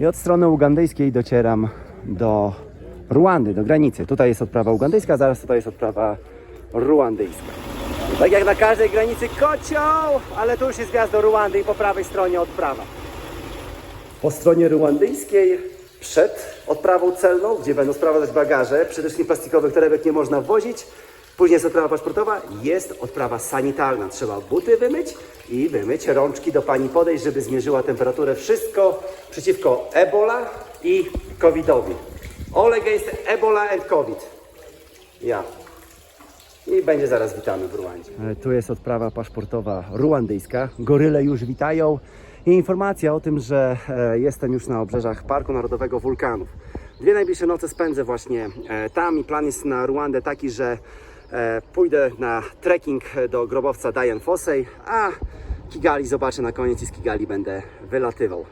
I od strony ugandyjskiej docieram do Ruandy, do granicy. Tutaj jest odprawa ugandyjska, zaraz tutaj jest odprawa ruandyjska. Tak jak na każdej granicy kocioł, ale tu już jest wjazd do Ruandy i po prawej stronie odprawa. Po stronie ruandyjskiej przed odprawą celną, gdzie będą sprowadzać bagaże, przede wszystkim plastikowych torebek nie można wwozić. Później jest odprawa paszportowa, jest odprawa sanitarna. Trzeba buty wymyć i wymyć rączki do pani podejść, żeby zmierzyła temperaturę. Wszystko przeciwko Ebola i COVIDowi. All against Ebola and COVID. Ja. I będzie zaraz witamy w Ruandzie. Tu jest odprawa paszportowa ruandyjska. Goryle już witają. I informacja o tym, że e, jestem już na obrzeżach Parku Narodowego Wulkanów. Dwie najbliższe noce spędzę właśnie e, tam i plan jest na Ruandę taki, że e, pójdę na trekking do grobowca Diane Fossey, a Kigali zobaczę na koniec i z Kigali będę wylatywał.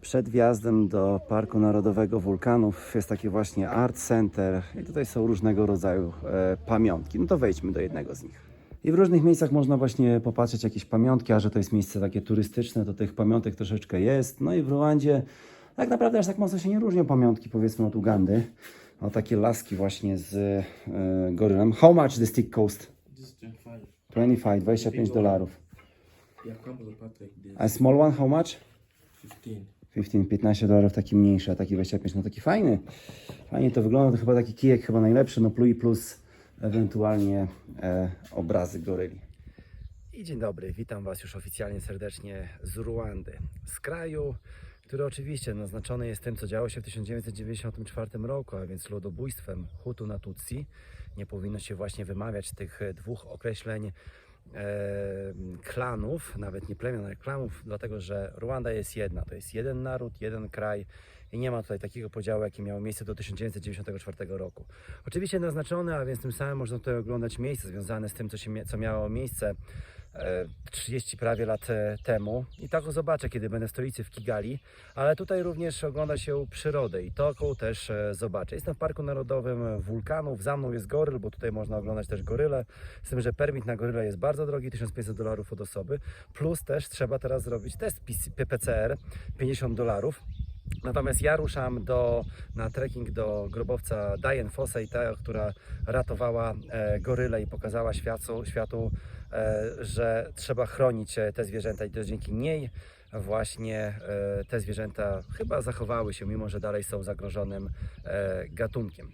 Przed wjazdem do Parku Narodowego Wulkanów jest takie właśnie Art Center i tutaj są różnego rodzaju e, pamiątki. No to wejdźmy do jednego z nich. I w różnych miejscach można właśnie popatrzeć jakieś pamiątki, a że to jest miejsce takie turystyczne, to tych pamiątek troszeczkę jest. No i w Ruandzie tak naprawdę aż tak mocno się nie różnią pamiątki powiedzmy od Ugandy. O takie laski właśnie z e, gorylem. How much the stick cost? Just 25. 25, 25 dolarów. A small one how much? 15. 15, 15 dolarów taki mniejszy, a taki 25, no taki fajny. Fajnie to wygląda, to chyba taki kijek chyba najlepszy, no pluj plus ewentualnie e, obrazy goryli. I dzień dobry, witam Was już oficjalnie serdecznie z Ruandy, z kraju, który oczywiście naznaczony jest tym, co działo się w 1994 roku, a więc ludobójstwem Hutu na Tutsi. Nie powinno się właśnie wymawiać tych dwóch określeń klanów, nawet nie plemion, ale klanów, dlatego że Ruanda jest jedna, to jest jeden naród, jeden kraj i nie ma tutaj takiego podziału, jaki miało miejsce do 1994 roku. Oczywiście naznaczone, a więc tym samym można tutaj oglądać miejsca związane z tym, co, się, co miało miejsce 30 prawie lat e, temu i tak zobaczę, kiedy będę w stolicy w Kigali, ale tutaj również ogląda się przyrodę i to też e, zobaczę. Jestem w Parku Narodowym Wulkanów, za mną jest goryl, bo tutaj można oglądać też goryle, z tym, że permit na goryle jest bardzo drogi, 1500 dolarów od osoby, plus też trzeba teraz zrobić test PC- PCR, 50 dolarów. Natomiast ja ruszam do, na trekking do grobowca Diane Fossey, ta, która ratowała e, goryle i pokazała światu, światu że trzeba chronić e, te zwierzęta i to dzięki niej właśnie e, te zwierzęta chyba zachowały się, mimo że dalej są zagrożonym e, gatunkiem.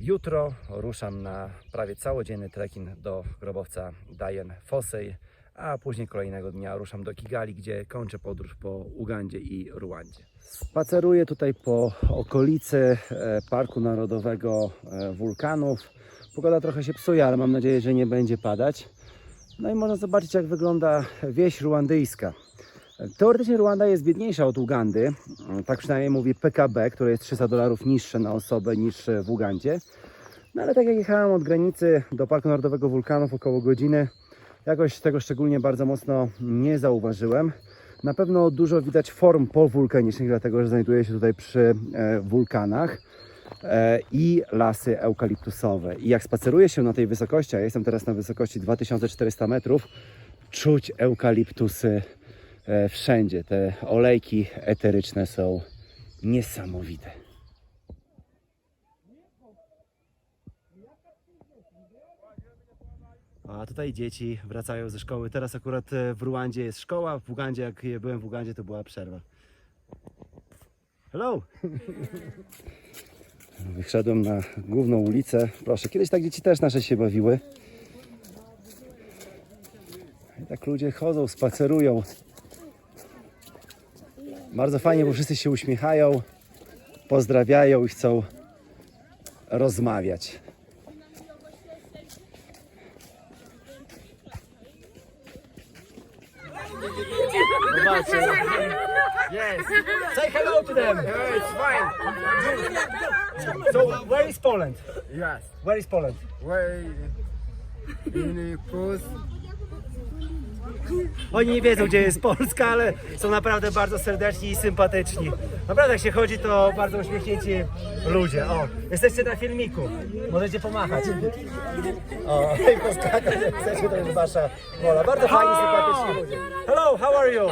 Jutro ruszam na prawie całodzienny trekking do grobowca Diane Fossey, a później kolejnego dnia ruszam do Kigali, gdzie kończę podróż po Ugandzie i Ruandzie. Spaceruję tutaj po okolicy e, Parku Narodowego e, Wulkanów. Pogoda trochę się psuje, ale mam nadzieję, że nie będzie padać. No i można zobaczyć, jak wygląda wieś ruandyjska. Teoretycznie Ruanda jest biedniejsza od Ugandy, tak przynajmniej mówi PKB, które jest 300 dolarów niższe na osobę niż w Ugandzie. No ale tak jak jechałem od granicy do Parku Narodowego Wulkanów około godziny, jakoś tego szczególnie bardzo mocno nie zauważyłem. Na pewno dużo widać form powulkanicznych, dlatego że znajduję się tutaj przy e, wulkanach i lasy eukaliptusowe. I jak spaceruję się na tej wysokości, a ja jestem teraz na wysokości 2400 metrów, czuć eukaliptusy e, wszędzie. Te olejki eteryczne są niesamowite. A tutaj dzieci wracają ze szkoły. Teraz akurat e, w Ruandzie jest szkoła. W Ugandzie, jak byłem w Ugandzie, to była przerwa. Hello! Wyszedłem na główną ulicę. Proszę, kiedyś tak dzieci też nasze się bawiły. I tak ludzie chodzą, spacerują. Bardzo fajnie, bo wszyscy się uśmiechają, pozdrawiają i chcą rozmawiać. Zobaczcie. Yes. Say hello to them. Yeah, it's fine. So, where is Poland? Yes. Where is Poland? Why in the coast? Oni nie wiedzą, gdzie jest Polska, ale są naprawdę bardzo serdeczni i sympatyczni. Naprawdę, jak się chodzi, to bardzo uśmiechnięci ludzie. O, jesteście na filmiku. Możecie pomachać. O, i poskakać, to jest wasza wola. Bardzo fajni, sympatyczni ludzie. Hello, how are you?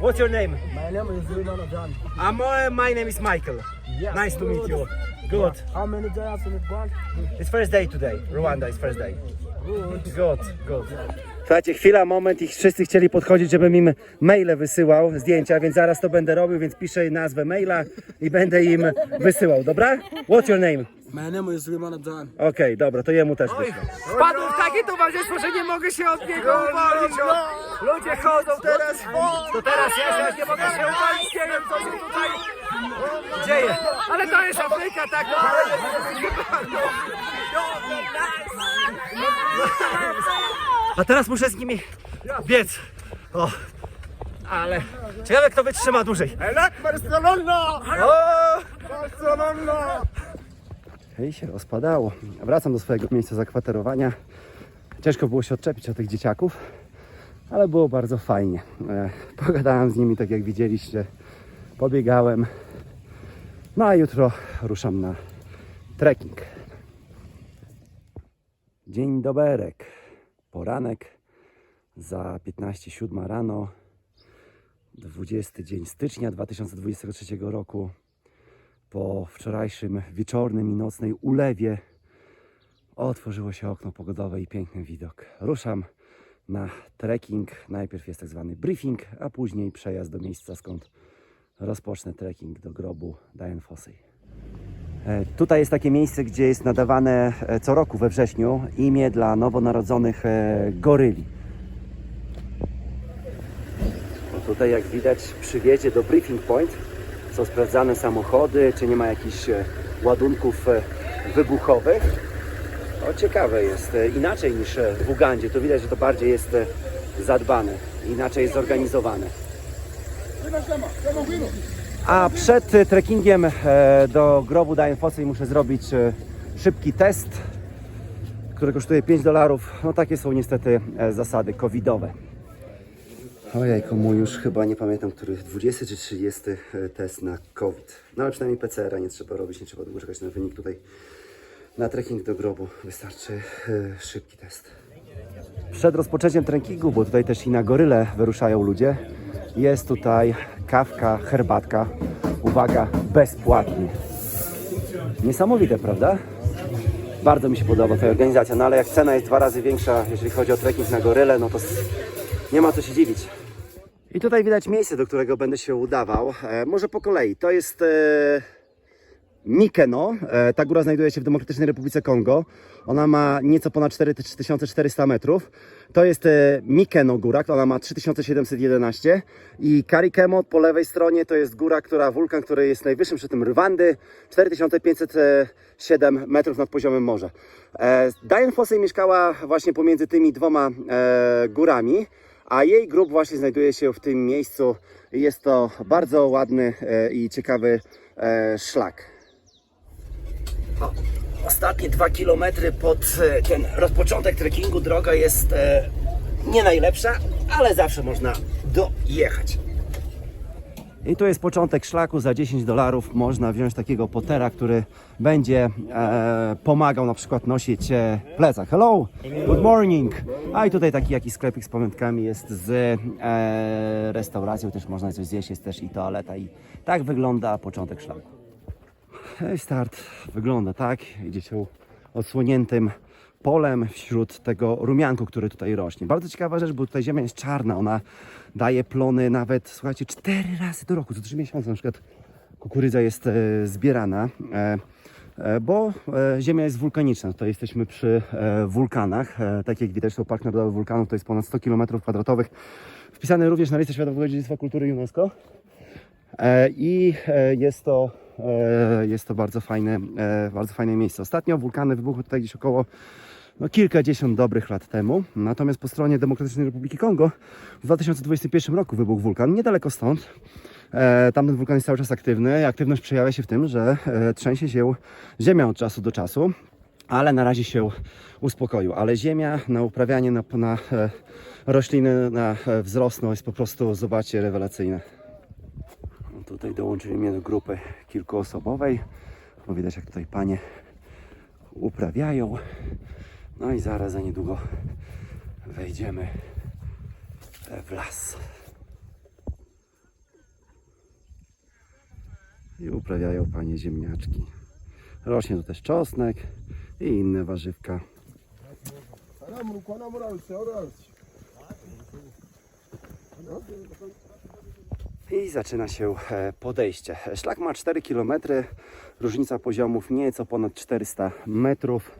What's your name? My name is Zulana John. I'm, uh, my name is Michael. Nice to meet you. Good. How many days in the bank? It's first day today. Rwanda is first day. Good. Good, good. Słuchajcie, chwila, moment i wszyscy chcieli podchodzić, żebym im maile wysyłał, zdjęcia, więc zaraz to będę robił, więc piszę nazwę maila i będę im wysyłał, dobra? What's your name? My name is Zulana John. Okej, dobra, to jemu też wyślę. Wpadłem w takie towarzystwo, że nie mogę się od niego uwolnić. O, ludzie chodzą teraz. To teraz ja nie mogę się uwolnić. Nie wiem, co się tutaj dzieje. Ale to jest Afryka, tak? A teraz muszę z nimi biec. O, ale ciekawe kto wytrzyma dłużej. Barcelona! O! Barcelona! I się rozpadało. Wracam do swojego miejsca zakwaterowania. Ciężko było się odczepić od tych dzieciaków, ale było bardzo fajnie. E, Pogadałem z nimi, tak jak widzieliście, pobiegałem. No a jutro ruszam na trekking. Dzień doberek. Poranek za 15.07 rano. 20 dzień stycznia 2023 roku po wczorajszym wieczornym i nocnej ulewie otworzyło się okno pogodowe i piękny widok. Ruszam na trekking. Najpierw jest tak zwany briefing, a później przejazd do miejsca, skąd rozpocznę trekking do grobu Diane Fossey. E, Tutaj jest takie miejsce, gdzie jest nadawane e, co roku we wrześniu imię dla nowonarodzonych e, goryli. O, Tutaj jak widać przy wjeździe do briefing point są sprawdzane samochody, czy nie ma jakichś ładunków wybuchowych. O, ciekawe jest, inaczej niż w Ugandzie, to widać, że to bardziej jest zadbane, inaczej jest zorganizowane. A przed e, trekkingiem e, do grobu Diane Fossey muszę zrobić e, szybki test, który kosztuje 5 dolarów. No takie są niestety zasady covidowe. Ojej, komu już chyba nie pamiętam, który 20 czy 30 e, test na COVID. No ale przynajmniej PCR-a nie trzeba robić, nie trzeba długo czekać na wynik tutaj. Na trekking do grobu wystarczy szybki test. Przed rozpoczęciem trekkingu, bo tutaj też i na goryle wyruszają ludzie, jest tutaj kawka, herbatka. Uwaga, bezpłatnie. Niesamowite, prawda? Bardzo mi się podoba ta organizacja, no ale jak cena jest dwa razy większa, jeżeli chodzi o trekking na goryle, no to nie ma co się dziwić. I tutaj widać miejsce, do którego będę się udawał. E, może po kolei. To jest e, Mikeno. E, ta góra znajduje się w Demokratycznej Republice Kongo. Ona ma nieco ponad 4400 metrów. To jest e, Mikeno góra, ona ma 3711 i Karikemo po lewej stronie to jest góra, która wulkan, który jest najwyższym szczytem Rwandy, 4507 metrów nad poziomem morza. E, Diane Fossey mieszkała właśnie pomiędzy tymi dwoma górami, a jej grób właśnie znajduje się w tym miejscu. Jest to bardzo ładny i ciekawy szlak. Ostatnie dwa kilometry pod e, ten rozpoczątek trekkingu droga jest e, nie najlepsza, ale zawsze można dojechać. I tu jest początek szlaku. Za 10 dolarów można wziąć takiego potera, który będzie e, pomagał na przykład nosić e, plecak. Hello, good morning. A i tutaj taki jakiś sklepik z pamiątkami jest z e, restauracją. Też można coś zjeść, jest też i toaleta. I tak wygląda początek szlaku. Start wygląda tak. Idzie się odsłoniętym polem wśród tego rumianku, który tutaj rośnie. Bardzo ciekawa rzecz, bo tutaj ziemia jest czarna. Ona daje plony nawet, słuchajcie, cztery razy do roku. Co trzy miesiące na przykład kukurydza jest e, zbierana. E, e, bo e, ziemia jest wulkaniczna. Tutaj jesteśmy przy e, wulkanach. E, tak jak widać, to Park Narodowy Wulkanów to jest ponad 100 km kwadratowych. Wpisany również na listę Światowego Dziedzictwa Kultury UNESCO. E, I e, jest to, jest to bardzo, fajne, e, bardzo fajne miejsce. Ostatnio wulkany wybuchły tutaj gdzieś około no, kilkadziesiąt dobrych lat temu. Natomiast po stronie Demokratycznej Republiki Kongo w 2021 roku wybuchł wulkan, niedaleko stąd. E, tamten wulkan jest cały czas aktywny. Aktywność przejawia się w tym, że e, trzęsie się ziemia od czasu do czasu, ale na razie się uspokoił. Ale ziemia na uprawianie, na, na e, rośliny na e, wzrosną. Jest po prostu, zobaczcie, rewelacyjne. Tutaj dołączyli mnie do grupy kilkuosobowej. Bo widać, jak tutaj panie uprawiają. No i zaraz za niedługo wejdziemy w las. I uprawiają panie ziemniaczki. Rośnie tu też czosnek i inne warzywka. I zaczyna się e, podejście. Szlak ma 4 km, różnica poziomów nieco ponad 400 metrów.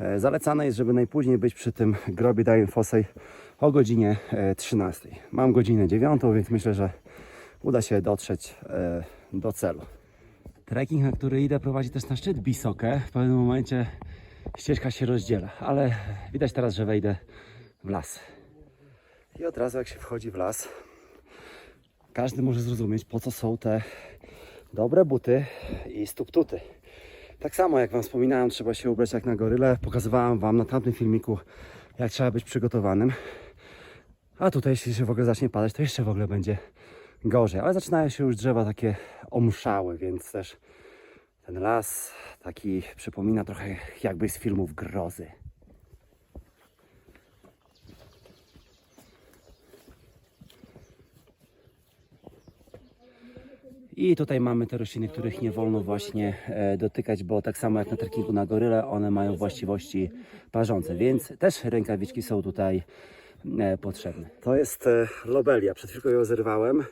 E, Zalecane jest, żeby najpóźniej być przy tym grobie Diane Fossey o godzinie e, 13. Mam godzinę 9, więc myślę, że uda się dotrzeć e, do celu. Trekking, na który idę, prowadzi też na szczyt Bisokę. W pewnym momencie ścieżka się rozdziela, ale widać teraz, że wejdę w las. I od razu jak się wchodzi w las, każdy może zrozumieć, po co są te dobre buty i stuktuty. Tak samo jak Wam wspominałem, trzeba się ubrać jak na goryle. Pokazywałem Wam na tamtym filmiku, jak trzeba być przygotowanym. A tutaj, jeśli się w ogóle zacznie padać, to jeszcze w ogóle będzie gorzej. Ale zaczynają się już drzewa takie omszałe, więc też ten las taki przypomina trochę jakby z filmów grozy. I tutaj mamy te rośliny, których nie wolno właśnie e, dotykać, bo tak samo jak na trekkingu na goryle, one mają właściwości parzące, więc też rękawiczki są tutaj e, potrzebne. To jest e, lobelia, przed chwilką ją zerwałem,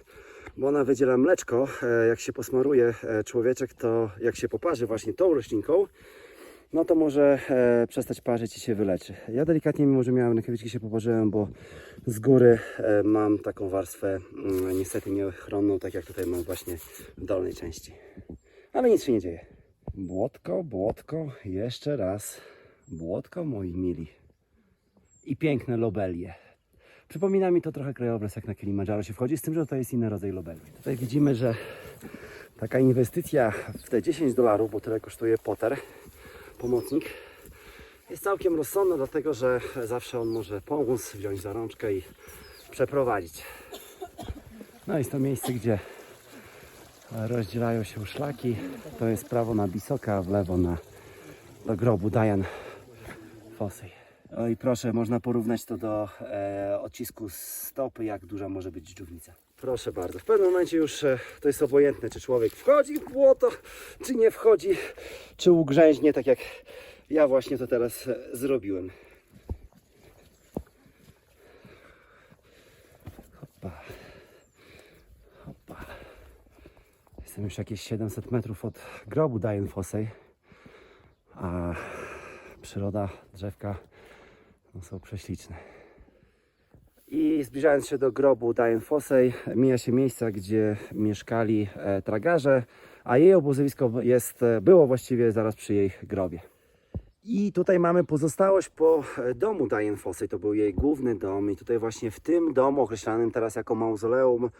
bo ona wydziela mleczko. Jak się posmaruje człowieczek, to jak się poparzy właśnie tą roślinką, no to może e, przestać parzyć i się wyleczy. Ja delikatnie, mimo że miałem rękawiczki, się poparzyłem, bo z góry e, mam taką warstwę mm, niestety nieuchronną, tak jak tutaj mam właśnie w dolnej części. Ale nic się nie dzieje. Błotko, błotko, jeszcze raz. Błotko, moi mili. I piękne lobelie. Przypomina mi to trochę krajobraz, jak na Kilimandżaro się wchodzi, z tym, że to jest inny rodzaj lobeli. Tutaj widzimy, że taka inwestycja w te 10 dolarów, bo tyle kosztuje Potter, pomocnik, jest całkiem rozsądna, dlatego że zawsze on może pomóc, wziąć za rączkę i przeprowadzić. No jest to miejsce, gdzie rozdzielają się szlaki. To jest prawo na Bisoka, a w lewo na do grobu Diane Fossey. O i proszę, można porównać to do e, odcisku stopy, jak duża może być dżdżownica. Proszę bardzo. W pewnym momencie już e, to jest obojętne, czy człowiek wchodzi w błoto, czy nie wchodzi, czy ugrzęźnie, tak jak ja właśnie to teraz e, zrobiłem. Hopa. Hopa. Jestem już jakieś 700 metrów od grobu Diane Fossey, a przyroda, drzewka no, są prześliczne. I zbliżając się do grobu Diane Fossey, mija się miejsca, gdzie mieszkali e, tragarze, a jej obozowisko jest, e, było właściwie zaraz przy jej grobie. I tutaj mamy pozostałość po e, domu Diane Fossey, to był jej główny dom i tutaj właśnie w tym domu, określanym teraz jako mauzoleum,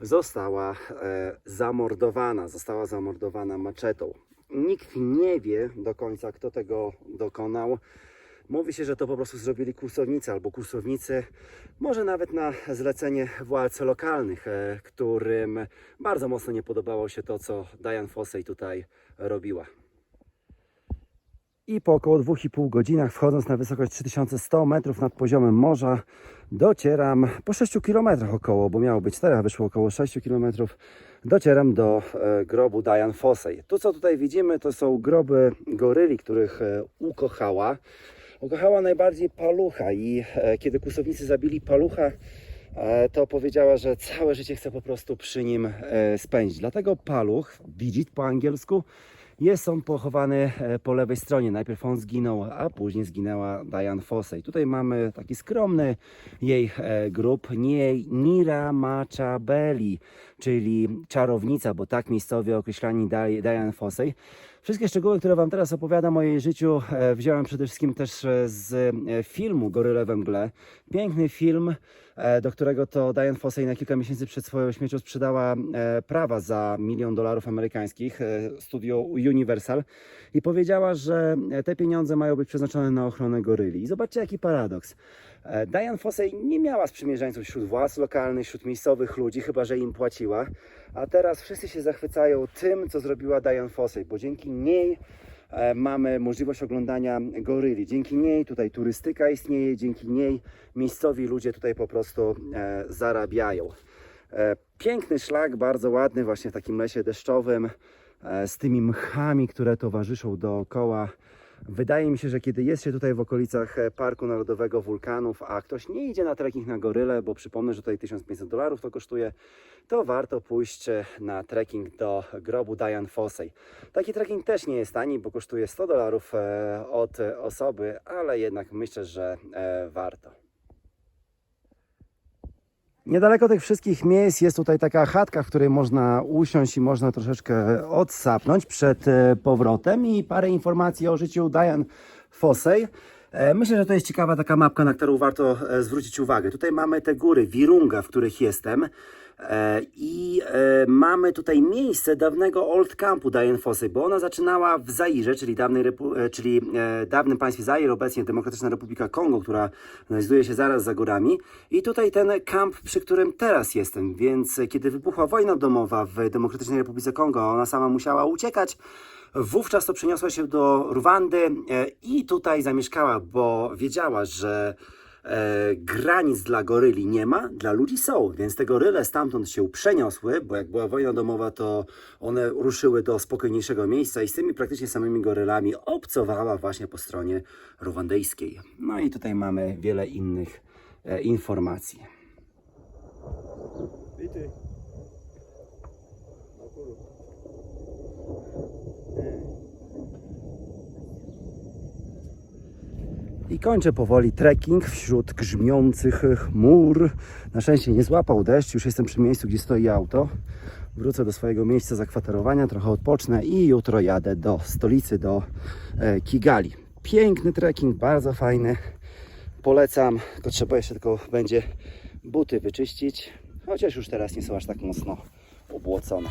została e, zamordowana, została zamordowana maczetą. Nikt nie wie do końca, kto tego dokonał. Mówi się, że to po prostu zrobili kursownicy albo kursownicy, może nawet na zlecenie władz lokalnych, e, którym bardzo mocno nie podobało się to, co Diane Fossey tutaj robiła. I po około 2,5 godzinach, wchodząc na wysokość 3100 metrów nad poziomem morza, docieram po 6 kilometrach około, bo miało być 4, a wyszło około 6 kilometrów, docieram do e, grobu Diane Fossey. To, co tutaj widzimy, to są groby goryli, których e, ukochała. Ukochała najbardziej palucha i e, kiedy kusownicy zabili palucha, e, to powiedziała, że całe życie chce po prostu przy nim e, spędzić. Dlatego paluch, bidżit po angielsku, jest on pochowany po lewej stronie. Najpierw on zginął, a później zginęła Diane Fossey. Tutaj mamy taki skromny jej grób Nira Machabeli, czyli czarownica, bo tak miejscowi określani Di- Diane Fossey. Wszystkie szczegóły, które Wam teraz opowiadam o jej życiu, e, wziąłem przede wszystkim też e, z e, filmu Goryle we mgle. Piękny film, do którego to Diane Fossey na kilka miesięcy przed swoją śmiercią sprzedała prawa za milion dolarów amerykańskich studio Universal i powiedziała, że te pieniądze mają być przeznaczone na ochronę goryli. I zobaczcie jaki paradoks. E, Diane Fossey nie miała sprzymierzeńców wśród władz lokalnych, wśród miejscowych ludzi, chyba że im płaciła. A teraz wszyscy się zachwycają tym, co zrobiła Diane Fossey, bo dzięki niej e, mamy możliwość oglądania goryli. Dzięki niej tutaj turystyka istnieje, dzięki niej miejscowi ludzie tutaj po prostu e, zarabiają. Piękny szlak, bardzo ładny, właśnie w takim lesie deszczowym, z tymi mchami, które towarzyszą dookoła. Wydaje mi się, że kiedy jest się tutaj w okolicach e, Parku Narodowego Wulkanów, a ktoś nie idzie na trekking na goryle, bo przypomnę, że tutaj 1500 dolarów to kosztuje, to warto pójść e, na trekking do grobu Diane Fossey. Taki trekking też nie jest tani, bo kosztuje 100 dolarów e, od osoby, ale jednak myślę, że warto. Niedaleko tych wszystkich miejsc jest tutaj taka chatka, w której można usiąść i można troszeczkę odsapnąć przed e, powrotem i parę informacji o życiu Diane Fossey. E, Myślę, że to jest ciekawa taka mapka, na którą warto e, zwrócić uwagę. Tutaj mamy te góry Wirunga, w których jestem. E, I e, mamy tutaj miejsce dawnego Old Campu Diane Fossey, bo ona zaczynała w Zairze, czyli, dawnej e, czyli dawnym państwie Zaire, obecnie Demokratyczna Republika Kongo, która znajduje się zaraz za górami. I tutaj ten kamp, przy którym teraz jestem, więc kiedy wybuchła wojna domowa w Demokratycznej Republice Kongo, ona sama musiała uciekać. Wówczas to przeniosła się do Rwandy i tutaj zamieszkała, bo wiedziała, że e, granic dla goryli nie ma, dla ludzi są, więc te goryle stamtąd się przeniosły, bo jak była wojna domowa, to one ruszyły do spokojniejszego miejsca i z tymi praktycznie samymi gorylami obcowała właśnie po stronie ruwandyjskiej. No i tutaj mamy wiele innych e, informacji. I kończę powoli trekking wśród grzmiących chmur. Na szczęście nie złapał deszcz, już jestem przy miejscu, gdzie stoi auto. Wrócę do swojego miejsca zakwaterowania, trochę odpocznę i jutro jadę do stolicy, do e, Kigali. Piękny trekking, bardzo fajny. Polecam, tylko trzeba jeszcze tylko będzie buty wyczyścić, chociaż już teraz nie są aż tak mocno obłocone.